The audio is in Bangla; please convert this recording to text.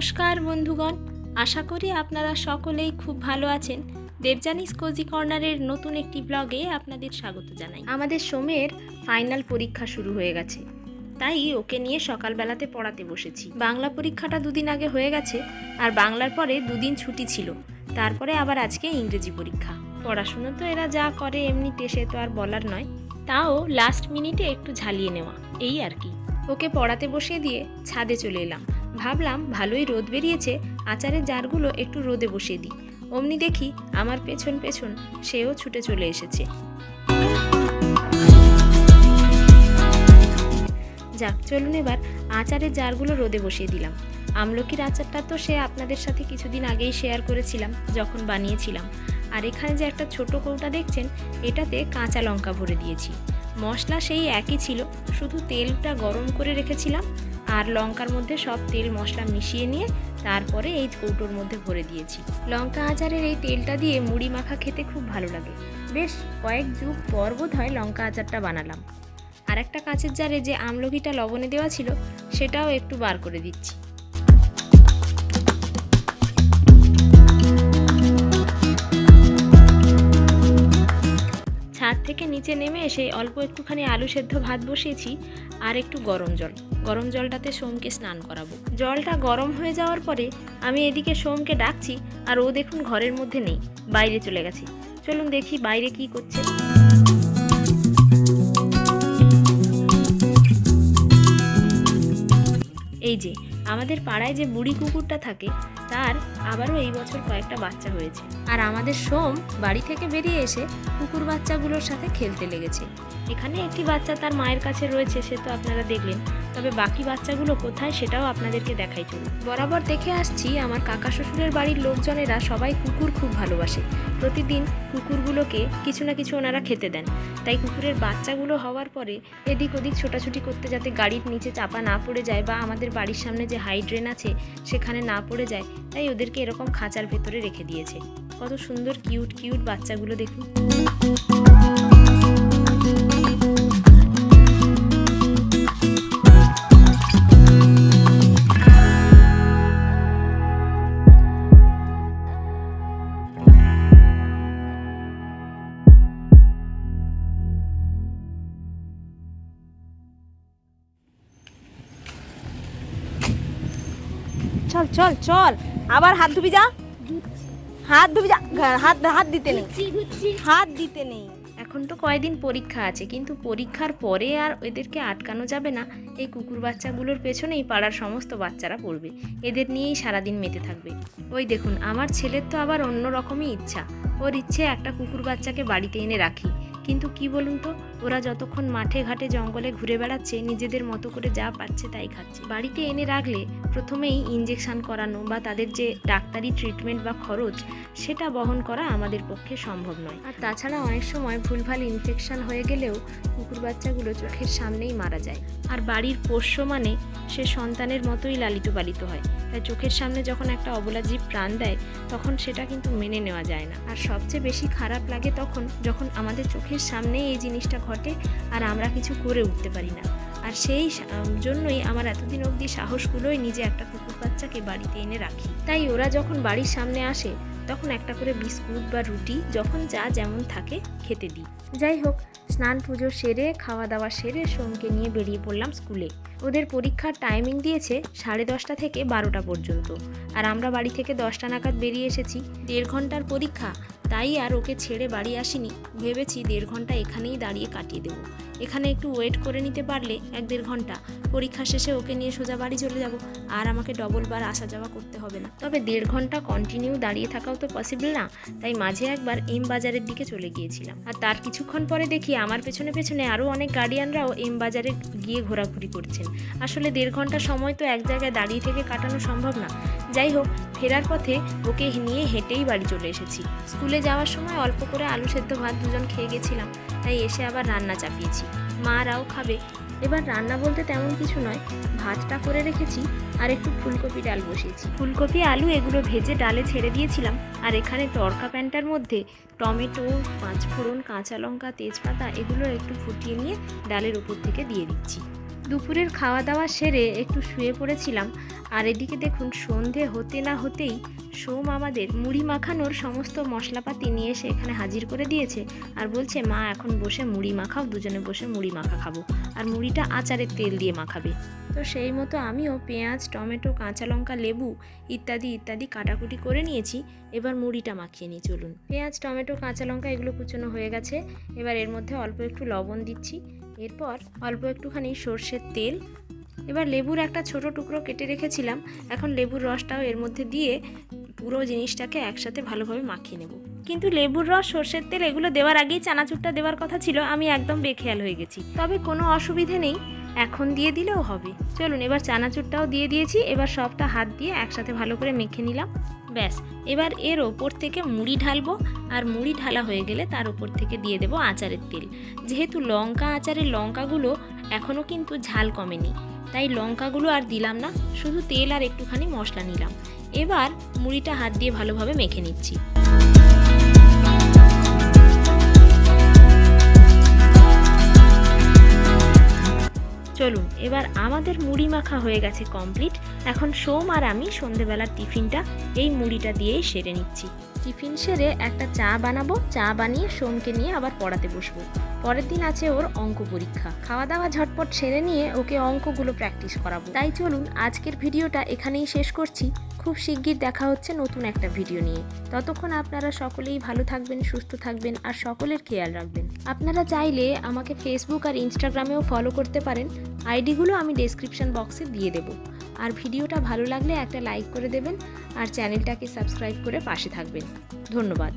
নমস্কার বন্ধুগণ, আশা করি আপনারা সকলেই খুব ভালো আছেন। দেবজানিস কোজি কর্নারের নতুন একটি ব্লগে আপনাদের স্বাগত জানাই। আমাদের সোমের ফাইনাল পরীক্ষা শুরু হয়ে গেছে। তাই ওকে নিয়ে সকালবেলাতে পড়াতে বসেছি। বাংলা পরীক্ষাটা দুদিন আগে হয়ে গেছে আর বাংলার পরে দুদিন ছুটি ছিল। তারপরে আবার আজকে ইংরেজি পরীক্ষা। পড়াশুনো তো এরা যা করে এমনি টেসে তো আর বলার নয়। তাও লাস্ট মিনিটে একটু ঝালিয়ে নেওয়া, এই আর কি। ওকে পড়াতে বসিয়ে দিয়ে ছাদে চলে এলাম। ভাবলাম ভালোই রোদ বেরিয়েছে, আচারের জারগুলো একটু রোদে বসিয়ে দিই। অমনি দেখি আমার পেছন পেছন সেও ছুটে চলে এসেছে। যাক, চলুন এবার আচারের জারগুলো রোদে বসিয়ে দিলাম। আমলকির আচারটা তো সে আপনাদের সাথে কিছুদিন আগেই শেয়ার করেছিলাম, যখন বানিয়েছিলাম। আর এখানে যে একটা ছোট কৌটা দেখছেন, এটাতে কাঁচা লঙ্কা ভরে দিয়েছি। মশলা সেই একই ছিল, শুধু তেলটা গরম করে রেখেছিলাম আর লঙ্কার মধ্যে সব তেল মশলা মিশিয়ে নিয়ে তারপরে এই কৌটোর মধ্যে ভরে দিয়েছি। লঙ্কা আচারের এই তেলটা দিয়ে মুড়ি মাখা খেতে খুব ভালো লাগে। বেশ কয়েক যুগ পর বোধ হয় লঙ্কা আচারটা বানালাম। আর একটা কাঁচের জারে যে আমলকিটা লবণে দেওয়া ছিল, সেটাও একটু বার করে দিচ্ছি। ছাদ থেকে নিচে নেমে এসে অল্প একটুখানি আলু সেদ্ধ ভাত বসিয়েছি আর একটু গরম জল। গরম জলটাতে সোমকে স্নান করাবো। জলটা গরম হয়ে যাওয়ার পরে আমি এদিকে সোমকে ডাকছি আর ও দেখুন ঘরের মধ্যে নেই, বাইরে চলে গেছে। চলুন দেখি বাইরে কি করছে। এই যে আমাদের পাড়ায় যে বুড়ি কুকুরটা থাকে, তার আবারও এই বছর কয়েকটা বাচ্চা হয়েছে। আর আমাদের সোম বাড়ি থেকে বেরিয়ে এসে কুকুর বাচ্চাগুলোর সাথে খেলতে লেগেছে। এখানে একটি বাচ্চা তার মায়ের কাছে রয়েছে, সে তো আপনারা দেখলেন। তবে বাকি বাচ্চাগুলো কোথায় সেটাও আপনাদেরকে দেখাই চলুন। বরাবর দেখে আসছি আমার কাকা শ্বশুরের বাড়ির লোকজনেরা সবাই কুকুর খুব ভালোবাসে। প্রতিদিন কুকুরগুলোকে কিছু না কিছু ওনারা খেতে দেন। তাই কুকুরের বাচ্চাগুলো হওয়ার পরে এদিক ওদিক ছোটাছুটি করতে যাতে গাড়ির নিচে চাপা না পড়ে যায় বা আমাদের বাড়ির সামনে যে হাই ড্রেন আছে সেখানে না পড়ে যায়, তাই ওদেরকে এরকম খাঁচার ভেতরে রেখে দিয়েছে। কত সুন্দর কিউট কিউট বাচ্চাগুলো দেখুন। চল চল। আবার হাত ধুবি যা। হাত ধুবি যা। হাত হাত দিতে নেই। হাত দিতে নেই। এখন তো কয়দিন পরীক্ষা আছে কিন্তু পরীক্ষার পরে আর এদেরকে আটকানো যাবে না। এই কুকুর বাচ্চাগুলোর পেছনেই পাড়ার সমস্ত বাচ্চারা পড়বে। এদের নিয়েই সারাদিন মেতে থাকবে। ওই দেখুন আমার ছেলের তো আবার অন্য রকমই ইচ্ছা। ওর ইচ্ছে একটা কুকুর বাচ্চাকে বাড়িতে এনে রাখি। কিন্তু কি বলুন তো? ওরা যতক্ষণ মাঠে ঘাটে জঙ্গলে ঘুরে বেড়াচ্ছে, নিজেদের মতো করে যা পাচ্ছে তাই খাচ্ছে। বাড়িতে এনে রাখলে প্রথমেই ইঞ্জেকশন করানো বা তাদের যে ডাক্তারি ট্রিটমেন্ট বা খরচ, সেটা বহন করা আমাদের পক্ষে সম্ভব নয়। আর তাছাড়া অনেক সময় ভুলভাল ইনফেকশন হয়ে গেলেও কুকুর বাচ্চাগুলো চোখের সামনেই মারা যায়। আর বাড়ির পোষ্য মানে সে সন্তানের মতোই লালিত পালিত হয়। তাই চোখের সামনে যখন একটা অবলা জীব প্রাণ দেয়, তখন সেটা কিন্তু মেনে নেওয়া যায় না। আর সবচেয়ে বেশি খারাপ লাগে তখন যখন আমাদের চোখের সামনেই এই জিনিসটা ঘটে আর আমরা কিছু করে উঠতে পারি না। আর সেই জন্যই আমার এতদিন অবধি সাহসগুলোই নিজে একটা কুকুর বাচ্চাকে বাড়িতে এনে রাখি। তাই ওরা যখন বাড়ির সামনে আসে, তখন একটা করে বিস্কুট বা রুটি যখন যা যেমন থাকে খেতে দিই। যাই হোক, স্নান পুজো সেরে, খাওয়া দাওয়া সেরে সোমকে নিয়ে বেরিয়ে পড়লাম স্কুলে। ওদের পরীক্ষার টাইমিং দিয়েছে সাড়ে দশটা থেকে বারোটা পর্যন্ত। আর আমরা বাড়ি থেকে দশটা নাগাদ বেরিয়ে এসেছি। দেড় ঘণ্টার পরীক্ষা তাই আর ওকে ছেড়ে বাড়ি আসিনি। ভেবেছি দেড় ঘণ্টা এখানেই দাঁড়িয়ে কাটিয়ে দেবো। এখানে একটু ওয়েট করে নিতে পারলে এক দেড় ঘণ্টা। পরীক্ষা শেষে ওকে নিয়ে সোজা বাড়ি চলে যাব। আর আমাকে ডবল বার আসা যাওয়া করতে হবে না। তবে দেড় ঘণ্টা কন্টিনিউ দাঁড়িয়ে থাকাও তো পসিবল না। তাই মাঝে একবার এম বাজারের দিকে চলে গিয়েছিলাম। আর তার কিছুক্ষণ পরে দেখি আমার পেছনে পেছনে আরও অনেক গার্ডিয়ানরাও এম বাজারে গিয়ে ঘোরাঘুরি করছেন। আসলে দেড় ঘণ্টা সময় তো এক জায়গায় দাঁড়িয়ে থেকে কাটানো সম্ভব না। যাই হোক, ফেরার পথে ওকে নিয়ে হেঁটেই বাড়ি চলে এসেছি। স্কুলে যাওয়ার সময় অল্প করে আলু সেদ্ধ ভাত দুজন খেয়ে গেছিলাম, তাই এসে আবার রান্না চাপিয়েছি। মারাও খাবে। এবার রান্না বলতে তেমন কিছু নয়, ভাতটা করে রেখেছি আর একটু ফুলকপি ডাল বসিয়েছি। ফুলকপি, আলু এগুলো ভেজে ডালে ছেড়ে দিয়েছিলাম, আর এখানে তড়কা প্যানটার মধ্যে টমেটো, পাঁচফোড়ন, কাঁচা লঙ্কা, তেজপাতা এগুলো একটু ফুটিয়ে নিয়ে ডালের উপর থেকে দিয়ে দিচ্ছি। দুপুরের খাওয়া দাওয়া সেরে একটু শুয়ে পড়েছিলাম। আর এদিকে দেখুন, সন্ধে হতে না হতেই সোম আমাদের মুড়ি মাখানোর সমস্ত মশলাপাতি নিয়ে এসে এখানে হাজির করে দিয়েছে আর বলছে, মা, এখন বসে মুড়ি মাখাও, দুজনে বসে মুড়ি মাখা খাব। আর মুড়িটা আচারের তেল দিয়ে মাখাবে। তো সেই মতো আমিও পেঁয়াজ, টমেটো, কাঁচা লঙ্কা, লেবু ইত্যাদি ইত্যাদি কাটাকুটি করে নিয়েছি। এবার মুড়িটা মাখিয়ে নিই, চলুন। পেঁয়াজ, টমেটো, কাঁচা লঙ্কা এগুলো কুচনো হয়ে গেছে। এবার এর মধ্যে অল্প একটু লবণ দিচ্ছি। এরপর অল্প একটুখানি সর্ষের তেল, এবার লেবুর একটা ছোট টুকরো কেটে রেখেছিলাম, এখন লেবুর রসটাও এর মধ্যে দিয়ে পুরো জিনিসটাকে একসাথে ভালোভাবে মাখিয়ে নেব। কিন্তু লেবুর রস, সর্ষের তেল এগুলো দেওয়ার আগেই চানাচুরটা দেওয়ার কথা ছিল, আমি একদম বেখেয়াল হয়ে গেছি। তবে কোনো অসুবিধে নেই এখন দিয়ে দিলেও হবে। চলুন, এবার চানাচুরটাও দিয়ে দিয়েছি। এবার সবটা হাত দিয়ে একসাথে ভালো করে মেখে নিলাম। ব্যাস, এবার এর ওপর থেকে মুড়ি ঢালবো আর মুড়ি ঢালা হয়ে গেলে তার ওপর থেকে দিয়ে দেবো আচারের তেল। যেহেতু লঙ্কা, আচারের লঙ্কাগুলো এখনও কিন্তু ঝাল কমেনি, তাই লঙ্কাগুলো আর দিলাম না, শুধু তেল আর একটুখানি মশলা নিলাম। এবার মুড়িটা হাত দিয়ে ভালোভাবে মেখে নিচ্ছি। চলুন, এবার আমাদের মুড়ি মাখা হয়ে গেছে কমপ্লিট এখন সোম আর আমি সন্ধেবেলার টিফিনটা, এই মুড়িটা দিয়েই সেরে নিচ্ছি। টিফিন সেরে একটা চা বানাবো, চা বানিয়ে সোমকে নিয়ে আবার পড়াতে বসবো। পরের দিন আছে ওর অঙ্ক পরীক্ষা। খাওয়া দাওয়া ঝটপট সেরে নিয়ে ওকে অঙ্কগুলো প্র্যাকটিস করাবো। তাই চলুন, আজকের ভিডিওটা এখানেই শেষ করছি। খুব শিগগির দেখা হচ্ছে নতুন একটা ভিডিও নিয়ে। ততক্ষণ আপনারা সকলেই ভালো থাকবেন, সুস্থ থাকবেন আর সকলের খেয়াল রাখবেন। আপনারা চাইলে আমাকে ফেসবুক আর ইনস্টাগ্রামেও ফলো করতে পারেন। আইডিগুলো আমি ডেসক্রিপশন বক্সে দিয়ে দেবো। আর ভিডিওটা ভালো লাগলে একটা লাইক করে দেবেন আর চ্যানেলটাকে সাবস্ক্রাইব করে পাশে থাকবেন। ধন্যবাদ।